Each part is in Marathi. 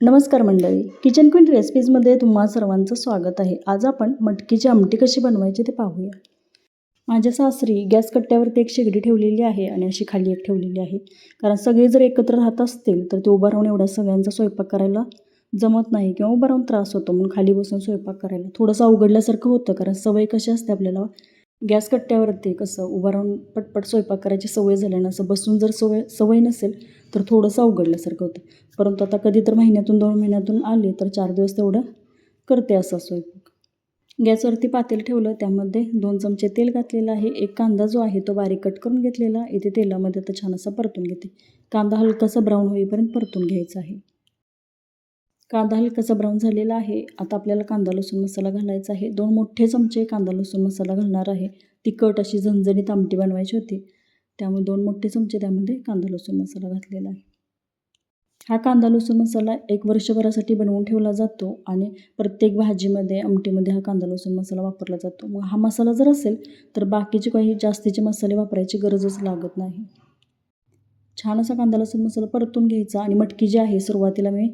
नमस्कार मंडळी. किचन क्वीन रेसिपीजमध्ये तुम्हा सर्वांचं स्वागत आहे. आज आपण मटकीची आमटी कशी बनवायची ते पाहूया. माझ्या सासरी गॅस कट्ट्यावरती एक शेगडी ठेवलेली आहे आणि अशी खाली एक ठेवलेली आहे. कारण सगळे जर एकत्र राहत असतील तर ते उभं राहून एवढा सगळ्यांचा स्वयंपाक करायला जमत नाही किंवा उभं राहून त्रास होतो. म्हणून खाली बसून स्वयंपाक करायला. थोडंसं अवघडल्यासारखं होतं कारण सवय कशी असते आपल्याला. गॅस कट्ट्यावरती कसं उभं राहून पटपट स्वयंपाक करायची सवय झाल्यानं असं बसून जर सवय सवय नसेल तर थोडंसं अवघडल्यासारखं होतं. परंतु आता कधी तर महिन्यातून दोन महिन्यातून आले तर चार दिवस तेवढं करते असा स्वयंपाक. गॅसवरती पातेल ठेवलं त्यामध्ये दोन चमचे तेल घातलेलं आहे एक कांदा जो आहे तो बारीक कट करून घेतलेला इथे तेलामध्ये आता छान असा परतून घेते. कांदा हलकासा ब्राऊन होईपर्यंत परतून घ्यायचा आहे. कांदा हलकासा ब्राऊन झालेला आहे. आता आपल्याला कांदा लसूण मसाला घालायचा आहे. दोन मोठे चमचे कांदा लसूण मसाला घालणार आहे. तिखट अशी झणझणीत आमटी बनवायची होती. त्यामुळे दोन मोठे चमचे त्यामध्ये कांदा लसूण मसाला घातलेला आहे. हा कांदा लसूण मसाला एक वर्षभरासाठी बनवून ठेवला जातो आणि प्रत्येक भाजीमध्ये आमटीमध्ये हा कांदा लसूण मसाला वापरला जातो. मग हा मसाला जर असेल तर बाकीचे काही जास्तीचे मसाले वापरायची गरजच लागत नाही. छान असा कांदा लसूण मसाला परतून घ्यायचा आणि मटकी जी आहे सुरुवातीला मी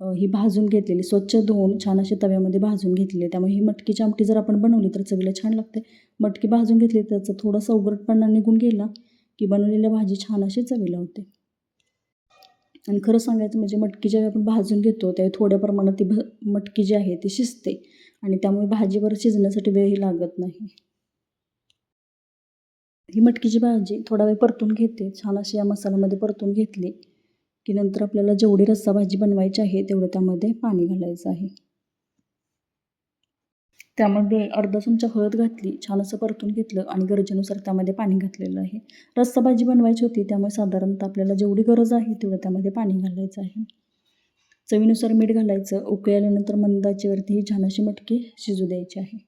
ही भाजून घेतलेली स्वच्छ धुवून छान अशी तव्यामध्ये भाजून घेतलेली त्यामुळे ही मटकीची आमटी जर आपण बनवली तर चवीला छान लागते. मटकी भाजून घेतली त्याचा थोडासा उघडपणा निघून गेला की बनवलेल्या भाजी छान अशी चवीला होते. आणि खरं सांगायचं म्हणजे मटकी ज्यावेळी आपण भाजून घेतो त्यावेळी थोड्या प्रमाणात ती भ मटकी जी आहे ती शिजते आणि त्यामुळे भाजीवर शिजण्यासाठी वेळही लागत नाही. ही मटकीची भाजी थोडा वेळ परतून घेते छान अशी या मसाल्यामध्ये परतून घेतली की नंतर आपल्याला जेवढी रस्सा भाजी बनवायची आहे तेवढं त्यामध्ये पाणी घालायचं आहे. त्यामध्ये अर्धा चमचा हळद घातली छान असं परतून घेतलं आणि गरजेनुसार त्यामध्ये पाणी घातलेलं आहे. रस्सा भाजी बनवायची होती त्यामुळे साधारणतः आपल्याला जेवढी गरज आहे तेवढं त्यामध्ये पाणी घालायचं आहे. चवीनुसार मीठ घालायचं उकळी आल्यानंतर मंदाचीवरती ही छान अशी मटकी शिजू द्यायची आहे.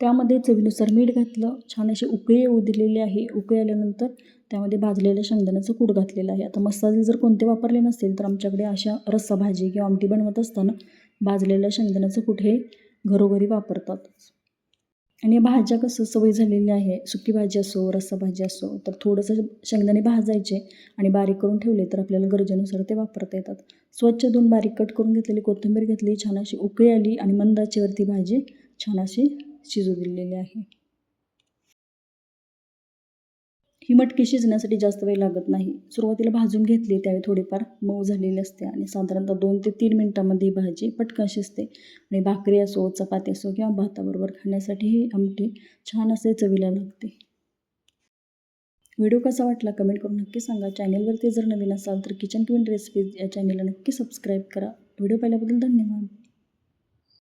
त्यामध्ये चवीनुसार मीठ घातलं छान अशी उकळी येऊ दिलेली आहे. उकळी आल्यानंतर त्यामध्ये भाजलेल्या शेंगदाण्याचं कूट घातलेलं आहे. आता मसाले जर कोणते वापरले नसतील तर आमच्याकडे अशा रस्सा भाजी किंवा आमटी बनवत असताना भाजलेल्या शेंगदाण्याचं कुठे घरोघरी वापरतात आणि भाज्या कसं सवय झालेली आहे सुकी भाजी असो रस्सा भाजी असो तर थोडंसं शेंगदाणे भाजायचे आणि बारीक करून ठेवले तर आपल्याला गरजेनुसार ते वापरता येतात. स्वच्छ दोन बारीक कट करून घेतलेली कोथिंबीर घेतली छान अशी उकळी आली आणि मंदाचीवरती भाजी छान अशी शिजू दिलेली आहे. ही मटकी शिजण्यासाठी जास्त वेळ लागत नाही. सुरुवातीला भाजून घेतली त्यावेळी थोडीफार मऊ झालेली असते आणि साधारणतः दोन ते तीन मिनटामध्ये ही भाजी पटकन शिजते. आणि भाकरी असो चपाती असो किंवा भाताबरोबर खाण्यासाठी ही आमटी छान असे चवीला लागते. व्हिडिओ कसा वाटला कमेंट करून नक्की सांगा. चॅनलवरती जर नवीन असाल तर किचन क्वीन रेसिपीज या चॅनेलला नक्की सबस्क्राईब करा. व्हिडिओ पाहिल्याबद्दल धन्यवाद.